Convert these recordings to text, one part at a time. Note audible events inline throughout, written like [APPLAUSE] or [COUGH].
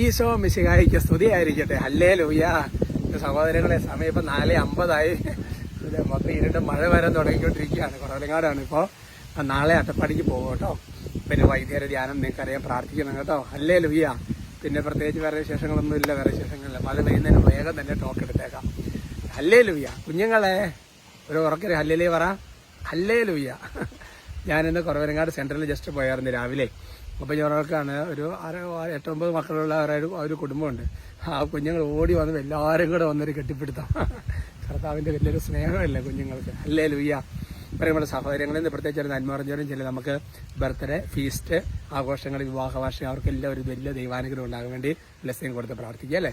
ഈശോ മിശിഹായിക്ക് സ്തുതിയായിരിക്കട്ടെ. അല്ലേ ലൂയ സഹോദരങ്ങളെ സമയം ഇപ്പം നാല് അമ്പതായി. മൊത്തം ഇരുണ്ട് മഴ വരാൻ തുടങ്ങിക്കൊണ്ടിരിക്കുകയാണ്. കുറവലങ്ങാടാണ് ഇപ്പോൾ നാളെ അട്ടപ്പാടിക്ക് പോകും കേട്ടോ. പിന്നെ വൈദ്യുതി ധ്യാനം നിങ്ങൾക്കറിയാൻ പ്രാർത്ഥിക്കണം കേട്ടോ. അല്ലേ ലൂയ പിന്നെ പ്രത്യേകിച്ച് വേറെ വിശേഷങ്ങളൊന്നും ഇല്ല. വേറെ വിശേഷങ്ങളില്ല. മഴ പെയ്യുന്നതിന് വേഗം തന്നെ ടോക്ക് എടുത്തേക്കാം. അല്ലേ ലൂയ കുഞ്ഞുങ്ങളെ ഒരു ഉറക്കൊരു ഹല്ലേലേ പറ. അല്ലേ ലൂയ ഞാനിന്ന് കുറവരങ്ങാട് സെൻട്രലിൽ ജസ്റ്റ് പോയായിരുന്നു രാവിലെ. ഞങ്ങൾക്കാണ് ഒരു അര എട്ടൊമ്പത് മക്കളുള്ള ഒരു ഒരു കുടുംബമുണ്ട്. ആ കുഞ്ഞുങ്ങൾ ഓടി വന്ന് എല്ലാവരും കൂടെ വന്നൊരു കെട്ടിപ്പിടുത്തം. കർത്താവിന്റെ വലിയൊരു സ്നേഹമല്ലേ കുഞ്ഞുങ്ങൾക്ക്. അല്ലേ ലൂയ്യ പറയുമ്പോൾ സഹോദരങ്ങളിൽ നിന്ന് പ്രത്യേകിച്ച് ഒരു നന്മറിഞ്ഞവരും ചില നമുക്ക് ബർത്ത്ഡേ ഫീസ്റ്റ് ആഘോഷങ്ങൾ വിവാഹ വാർഷികം അവർക്കെല്ലാം ഒരു വലിയ ദൈവാനുഗ്രഹം ഉണ്ടാകാൻ വേണ്ടി ബ്ലെസ്സിങ് കൊടുത്ത് പ്രാർത്ഥിക്കുക അല്ലേ?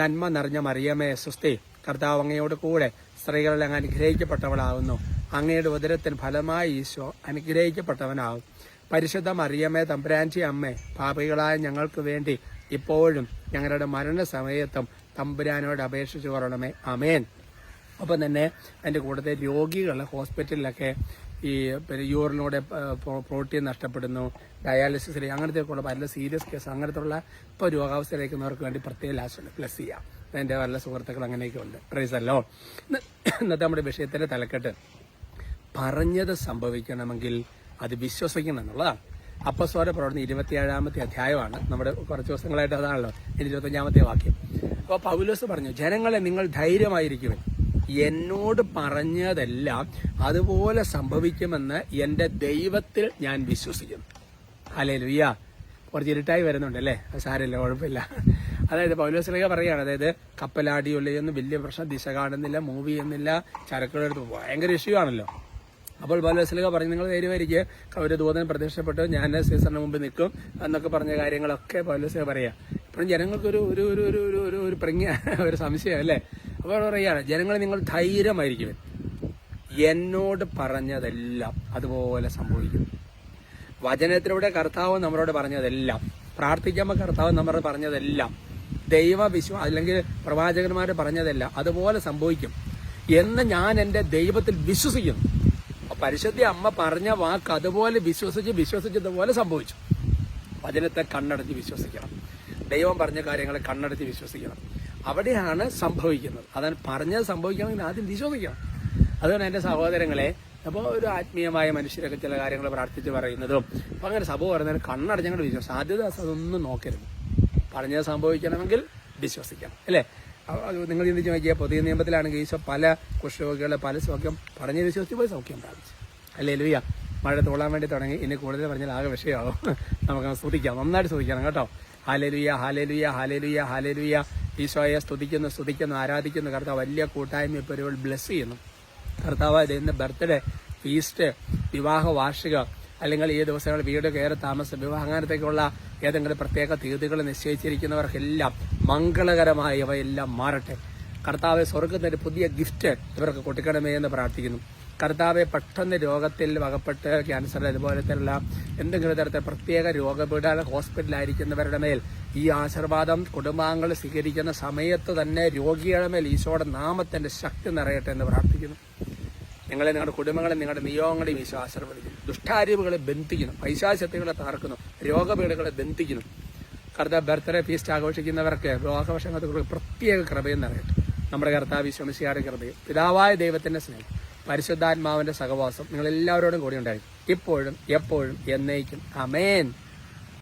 നന്മ നിറഞ്ഞ മറിയമേ സുസ്തി കർത്താവ് അങ്ങയോട് കൂടെ സ്ത്രീകളിൽ അങ്ങ് അനുഗ്രഹിക്കപ്പെട്ടവളാകുന്നു അങ്ങയുടെ ഉദരത്തിന് ഫലമായി ഈശോ അനുഗ്രഹിക്കപ്പെട്ടവനാകും. പരിശുദ്ധ മറിയമ്മേ തമ്പുരാന്റി അമ്മേ പാപികളായ ഞങ്ങൾക്ക് വേണ്ടി ഇപ്പോഴും ഞങ്ങളുടെ മരണസമയത്തും തമ്പുരാനോട് അപേക്ഷിച്ചു കൊള്ളണമേ. അമേൻ ഒപ്പം തന്നെ അതിന്റെ കൂട്ടത്തിൽ രോഗികൾ ഹോസ്പിറ്റലിലൊക്കെ ഈ പിന്നെ യൂറിനൂടെ പ്രോട്ടീൻ നഷ്ടപ്പെടുന്നു ഡയാലിസിസ് അങ്ങനത്തെ ഉള്ള പല സീരിയസ് കേസ് അങ്ങനത്തുള്ള ഇപ്പോൾ രോഗാവസ്ഥയിലേക്കുന്നവർക്ക് വേണ്ടി പ്രത്യേക ലാസ്റ്റ് പ്ലസ് ചെയ്യാം. എന്റെ പല സുഹൃത്തുക്കൾ അങ്ങനെയൊക്കെ ഉണ്ട്. പ്രൈസല്ലോ ഇന്നത്തെ നമ്മുടെ വിഷയത്തിന്റെ തലക്കെട്ട് പറഞ്ഞത് സംഭവിക്കണമെങ്കിൽ അത് വിശ്വസിക്കണം എന്നുള്ളതാണ് അപ്പസ്വര പ്രവർത്തനം ഇരുപത്തിയേഴാമത്തെ അധ്യായമാണ്. നമ്മുടെ കുറച്ച് ദിവസങ്ങളായിട്ട് അതാണല്ലോ. ഇരുപത്തഞ്ചാമത്തെ വാക്യം. അപ്പോൾ പൗലോസ് പറഞ്ഞു ജനങ്ങളെ നിങ്ങൾ ധൈര്യമായിരിക്കുമൻ എന്നോട് പറഞ്ഞതെല്ലാം അതുപോലെ സംഭവിക്കുമെന്ന് എന്റെ ദൈവത്തിൽ ഞാൻ വിശ്വസിക്കുന്നു. അല്ലേ ലുയ്യ കുറച്ച് ഇരുട്ടായി വരുന്നുണ്ട് അല്ലേ? അത് സാരമില്ല കുഴപ്പമില്ല. അതായത് പൗലോസിലേക്ക് പറയുകയാണ് അതായത് കപ്പലാടിയുള്ളിയൊന്നും വലിയ പ്രശ്നം ദിശ കാണുന്നില്ല മൂവ് ചെയ്യുന്നില്ല ചരക്കുകളെടുത്ത് ഭയങ്കര ഇഷ്യൂ ആണല്ലോ. അപ്പോൾ പൗലോസ്ലിക പറഞ്ഞു നിങ്ങൾ ധൈര്യമായിരിക്കുക ഒരു ദൂതൻ പ്രത്യക്ഷപ്പെട്ടു. ഞാൻ സീസണിന് മുമ്പ് നിൽക്കും എന്നൊക്കെ പറഞ്ഞ കാര്യങ്ങളൊക്കെ പൗലോസ്ലിക പറയാ. ഇപ്പോഴും ജനങ്ങൾക്കൊരു ഒരു ഒരു ഒരു ഒരു ഒരു ഒരു പ്രജ്ഞ ഒരു സംശയം അല്ലേ? അപ്പോൾ പറയുകയാണ് ജനങ്ങൾ നിങ്ങൾ ധൈര്യമായിരിക്കും എന്നോട് പറഞ്ഞതെല്ലാം അതുപോലെ സംഭവിക്കും. വചനത്തിലൂടെ കർത്താവ് നമ്മളോട് പറഞ്ഞതെല്ലാം പ്രാർത്ഥിക്കുമ്പോൾ കർത്താവ് നമ്മളോട് പറഞ്ഞതെല്ലാം ദൈവവിശ്വാ അല്ലെങ്കിൽ പ്രവാചകന്മാർ പറഞ്ഞതെല്ലാം അതുപോലെ സംഭവിക്കും. എന്ന് ഞാൻ എന്റെ ദൈവത്തിൽ വിശ്വസിക്കുന്നു. പരിശുദ്ധ അമ്മ പറഞ്ഞ വാക്ക് അതുപോലെ വിശ്വസിച്ച് വിശ്വസിച്ചതുപോലെ സംഭവിച്ചു. വചനത്തെ കണ്ണടച്ച് വിശ്വസിക്കണം. ദൈവം പറഞ്ഞ കാര്യങ്ങളെ കണ്ണടച്ച് വിശ്വസിക്കണം. അവിടെയാണ് സംഭവിക്കുന്നത്. അതാണ് പറഞ്ഞത് സംഭവിക്കണമെങ്കിൽ ആദ്യം വിശ്വസിക്കണം. അതുകൊണ്ട് എന്റെ സഹോദരങ്ങളെ അപ്പോൾ ഒരു ആത്മീയമായ മനുഷ്യരൊക്കെ ചില കാര്യങ്ങൾ പ്രാർത്ഥിച്ച് പറയുന്നതും അപ്പം അങ്ങനെ സഭ പറയുന്നതിന് കണ്ണടഞ്ഞങ്ങൾ വിശ്വാസം സാധ്യത അതൊന്നും നോക്കരുത്. പറഞ്ഞത് സംഭവിക്കണമെങ്കിൽ വിശ്വസിക്കണം. അല്ലേ? നിങ്ങൾ ചിന്തിച്ച് നോക്കിയാൽ പുതിയ നിയമത്തിലാണെങ്കിൽ ഈശോ പല കുഷ്ഠരോഗികളെ പല സൗഖ്യം പറഞ്ഞ് വിശ്വസിച്ച് പോയി സൗഖ്യം പ്രാപിച്ചു. അല്ലേ ലുയ്യ മഴ തോളാൻ വേണ്ടി തുടങ്ങി. ഇനി കൂടുതൽ പറഞ്ഞാൽ ആകെ വിഷയമാകും [LAUGHS] നമുക്ക് സ്തുതിക്കാം. നന്നായിട്ട് സ്തുതിക്കണം കേട്ടോ. ഹാലലുയ ഹാലലുയ ഹാലലുയ ഹാലലുയ ഈശോയെ സ്തുതിക്കുന്നു സ്തുതിക്കുന്നു ആരാധിക്കുന്നു. കർത്താവ് വലിയ കൂട്ടായ്മ ഇപ്പോൾ ഒരു ബ്ലെസ് ചെയ്യുന്നു. കർത്താവ് ഇന്ന് ബർത്ത്ഡേ ഫീസ്റ്റ് വിവാഹ വാർഷിക അല്ലെങ്കിൽ ഈ ദിവസങ്ങൾ വീട് കയറി താമസ വിവാഹ അങ്ങനത്തേക്കുള്ള ഏതെങ്കിലും പ്രത്യേക തീയതികൾ നിശ്ചയിച്ചിരിക്കുന്നവർക്കെല്ലാം മംഗളകരമായവയെല്ലാം മാറട്ടെ. കർത്താവെ സ്വർഗത്തിന്റെ ഒരു പുതിയ ഗിഫ്റ്റ് ഇവർക്ക് കൊടുക്കണമേ എന്ന് പ്രാർത്ഥിക്കുന്നു. കർത്താവെ പെട്ടെന്ന് രോഗത്തിൽ വകപ്പെട്ട് ക്യാൻസർ അതുപോലത്തെയുള്ള എന്തെങ്കിലും തരത്തിൽ പ്രത്യേക രോഗപീഠ ഹോസ്പിറ്റലായിരിക്കുന്നവരുടെ മേൽ ഈ ആശീർവാദം കുടുംബാംഗങ്ങൾ സ്വീകരിക്കുന്ന സമയത്ത് തന്നെ രോഗികളുടെ മേൽ ഈശോയുടെ നാമത്തിന്റെ ശക്തി നിറയട്ടെ എന്ന് പ്രാർത്ഥിക്കുന്നു. നിങ്ങളെ നിങ്ങളുടെ കുടുംബങ്ങളെ നിങ്ങളുടെ നിയോഗങ്ങളെയും ഈശോ ആശീർവദിക്കുന്നു. ദുഷ്ടാരൂപങ്ങളെ ബന്ധിക്കുന്നു. പൈശാശക്തികളെ തകർക്കുന്നു. രോഗപീഠകളെ ബന്ധിക്കുന്നു. കർത്താവ് ബർത്ത്ഡേ ഫീസ്റ്റ് ആഘോഷിക്കുന്നവർക്ക് രോഗവശങ്ങൾക്ക് പ്രത്യേക കൃപയും നിറയട്ടെ നമ്മുടെ കർത്താവ് വിശ്വമിശിയാരുടെ കൃപയും. പിതാവായ ദൈവത്തിന്റെ സ്നേഹം പരിശുദ്ധാത്മാവിന്റെ സഹവാസം നിങ്ങൾ എല്ലാവരോടും കൂടി ഉണ്ടായിരിക്കും. ഇപ്പോഴും എപ്പോഴും എന്നേക്കും. അമേൻ